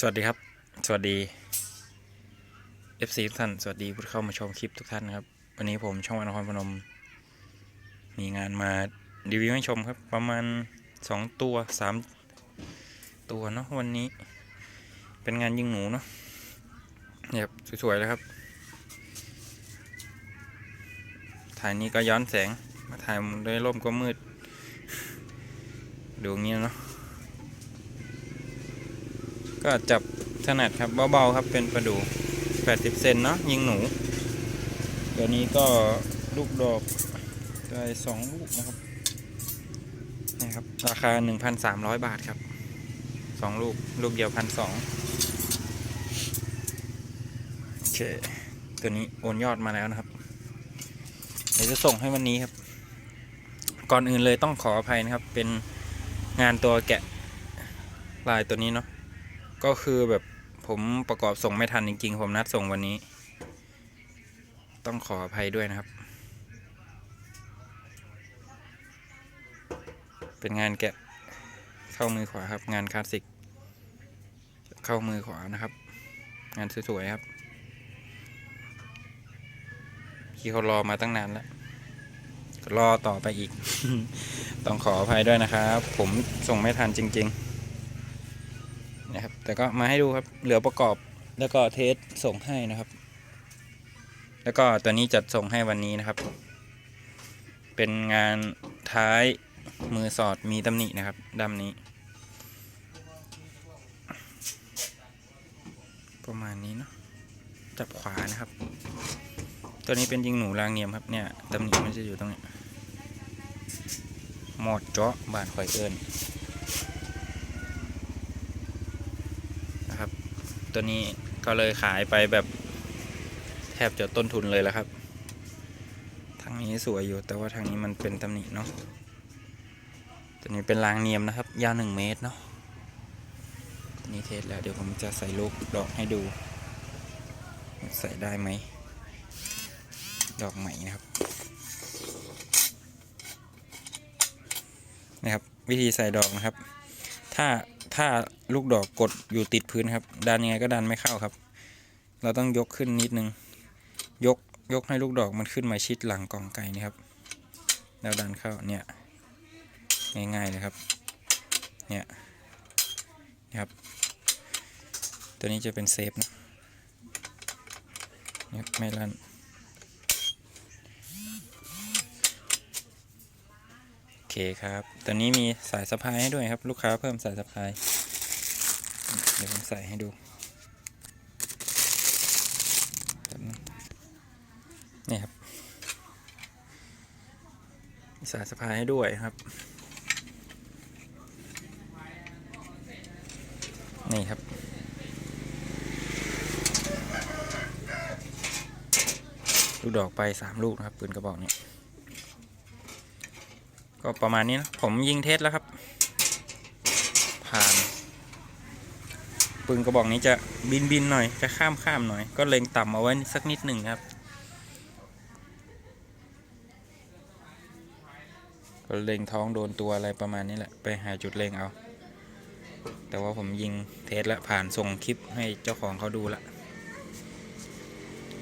สวัสดีครับ สวัสดี FC ทุกท่าน สวัสดีผู้เข้ามาชมคลิปทุกท่านนครับ วันนี้ผมช่องวันนครพนม มีงานมารีวิวให้ชมครับ ประมาณ 2 ตัว 3 ตัวเนาะวันนี้ เป็นงานยิงหนูเนาะเนี่ยบสวยๆเลยครับ ถ่ายนี้ก็ย้อนแสง มาถ่ายด้วยร่มก็มืด ดูงี้เนาะ ก็จับถนัดครับเบาๆครับเป็นประดู 80 เซนเนาะยิงหนู ตัวนี้ก็ลูกดอกได้สองลูกนะครับนี่ครับ ราคา 1,300 บาทครับสองลูก ลูกเดียวพันสองโอเค ตัวนี้โอนยอดมาแล้วนะครับเดี๋ยวจะส่งให้วันนี้ครับ ก่อนอื่นเลยต้องขออภัยนะครับ เป็นงานตัวแกะลายตัวนี้เนาะ ก็คือแบบผมประกอบส่งไม่ทันจริง ๆ ผมนัดส่งวันนี้ ต้องขออภัยด้วยนะครับ เป็นงานแกะเข้ามือขวาครับ งานคลาสสิก เข้ามือขวานะครับ งานสวยๆครับที่เขารอมาตั้งนานแล้วรอต่อไปอีก ต้องขออภัยด้วยนะครับ ผมส่งไม่ทันจริง ๆ นะครับ แต่ก็มาให้ดูครับ เหลือประกอบแล้วก็เทสส่งให้นะครับ แล้วก็ตัวนี้จัดส่งให้วันนี้นะครับ เป็นงานท้ายมือสอดมีตำหนินะครับดำนี้ ประมาณนี้เนาะจับขวานะครับ ตัวนี้เป็นยิงหนูรางเนียมครับเนี่ยตำหนิมันจะอยู่ตรงนี้หมอดเจาะบาดข่อยเอิน ตัวนี้ก็เลยขายไปแบบแทบจะต้นทุนเลยแล้วครับ ทางนี้สวยอยู่แต่ว่าทางนี้มันเป็นตำหนิเนาะตัวนี้เป็นรางเนียมนะครับ ยาวหนึ่งเมตรเนาะตัวนี้เทสแล้วเดี๋ยวผมจะใส่ลูกดอกให้ดู ใส่ได้ไหม ดอกใหม่นะครับนะครับ วิธีใส่ดอกนะครับ ถ้าถ้า ลูกดอกกดอยู่ติดพื้นครับ ดันยังไงก็ดันไม่เข้าครับ เราต้องยกขึ้นนิดนึง ยกยกให้ลูกดอกมันขึ้นมาชิดหลังกล่องไก่นี่ครับ แล้วดันเข้าเนี่ยง่ายๆเลยครับ เนี่ยนะครับ ตัวนี้จะเป็นเซฟนะเนี่ยไม่ลั่นโอเคครับ ตัวนี้มีสายสะพายให้ด้วยครับ ลูกค้าเพิ่มสายสะพาย เดี๋ยวผมใส่ให้ดูนี่ครับมีสายสะพายให้ด้วยครับ นี่ครับ ลูกดอกไปสามลูกนะครับปืนกระบอกนี้ ก็ประมาณนี้นะ ผมยิงเทสแล้วครับ ผ่าน ปืนกระบอกนี้จะบินบินหน่อยจะข้ามข้ามหน่อย ก็เล็งต่ำเอาไว้สักนิดหนึ่งครับ ก็เล็งท้องโดนตัวอะไรประมาณนี้แหละ ไปหาจุดเล็งเอา แต่ว่าผมยิงเทสแล้วผ่านส่งคลิปให้เจ้าของเขาดูละ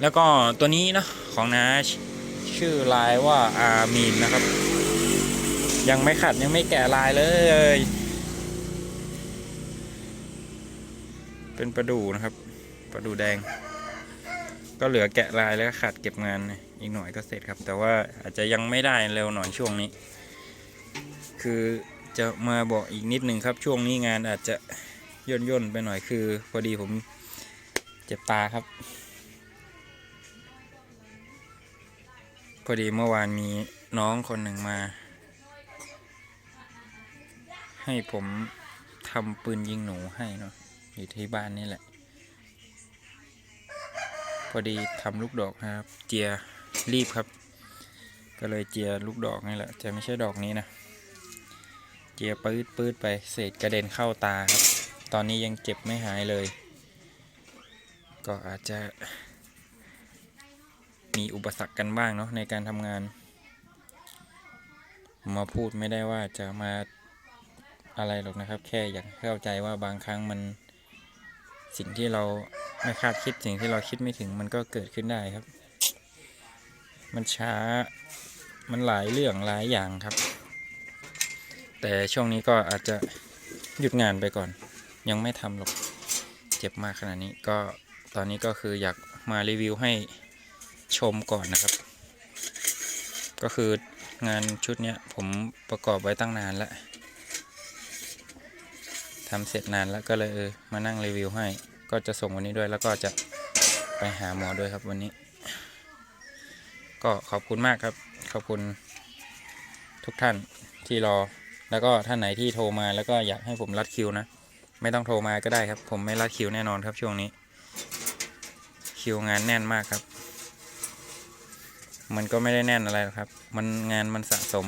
แล้วก็ตัวนี้เนาะของน้าชื่อลายว่าอามีนนะครับ ยังไม่ขัดยังไม่แกะลายเลย เป็นประดูนะครับ ประดูแดง ก็เหลือแกะลายแล้วก็ขัดเก็บงานอีกหน่อยก็เสร็จครับ แต่ว่าอาจจะยังไม่ได้เร็วหน่อยช่วงนี้ คือจะมาบอกอีกนิดหนึ่งครับ ช่วงนี้งานอาจจะย่นย่นไปหน่อยคือพอดีผมเจ็บตาครับ พอดีเมื่อวานมีน้องคนหนึ่งมา ให้ผมทำปืนยิงหนูให้เนาะ อยู่ที่บ้านนี่แหละ พอดีทำลูกดอกนะครับ เจียรีบครับ ก็เลยเจียลูกดอกนี่แหละจะไม่ใช่ดอกนี้นะ เจียปืดปืดไปเศษกระเด็นเข้าตาครับ ตอนนี้ยังเจ็บไม่หายเลย ก็อาจจะ มีอุปสรรคกันบ้างเนาะในการทำงาน มาพูดไม่ได้ว่าจะมาอะไรหรอกนะครับ แค่อยากเข้าใจว่าบางครั้งมัน สิ่งที่เราไม่คาดคิดสิ่งที่เราคิดไม่ถึงมันก็เกิดขึ้นได้ครับ มันช้ามันหลายเรื่องหลายอย่างครับ แต่ช่วงนี้ก็อาจจะหยุดงานไปก่อน ยังไม่ทำหรอกเจ็บมากขนาดนี้ก็ตอนนี้ก็คืออยากมารีวิวให้ชมก่อนนะครับ ก็คืองานชุดนี้ผมประกอบไว้ตั้งนานแล้ว ทำเสร็จนานแล้วก็เลยเออมานั่งรีวิวให้ ก็จะส่งวันนี้ด้วยแล้วก็จะไปหาหมอด้วยครับวันนี้ ก็ขอบคุณมากครับ ขอบคุณทุกท่านที่รอ แล้วก็ท่านไหนที่โทรมาแล้วก็อยากให้ผมรัดคิวนะ ไม่ต้องโทรมาก็ได้ครับ ผมไม่รัดคิวแน่นอนครับช่วงนี้ คิวงานแน่นมากครับ มันก็ไม่ได้แน่นอะไรครับ มันงานมันสะสม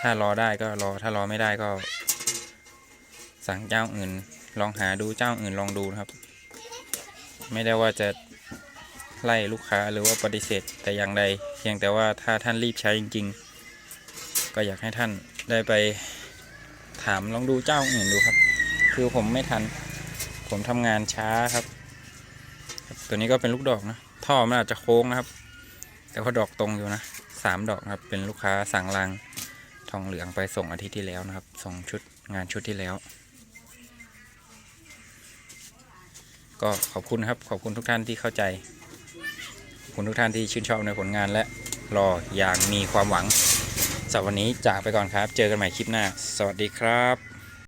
ถ้ารอได้ก็รอถ้ารอไม่ได้ก็ สั่งเจ้าอื่น ลองหาดูเจ้าอื่นลองดูนะครับ ไม่ได้ว่าจะไล่ลูกค้าหรือว่าปฏิเสธแต่อย่างใด เพียงแต่ว่าถ้าท่านรีบใช้จริง ๆ ก็อยากให้ท่านได้ไปถามลองดูเจ้าอื่นดูครับ คือผมไม่ทัน ผมทำงานช้าครับ ตัวนี้ก็เป็นลูกดอกนะ ท่อมันอาจจะโค้งนะครับ แต่ว่าดอกตรงอยู่นะสามดอกครับ เป็นลูกค้าสั่งลังทองเหลืองไปส่งอาทิตย์ที่แล้วนะครับ ส่งชุดงานชุดที่แล้ว ก็ขอบคุณครับ ขอบคุณทุกท่านที่เข้าใจ ขอบคุณทุกท่านที่ชื่นชอบในผลงานและรออย่างมีความหวังสำหรับวันนี้จากไปก่อนครับ เจอกันใหม่คลิปหน้า สวัสดีครับ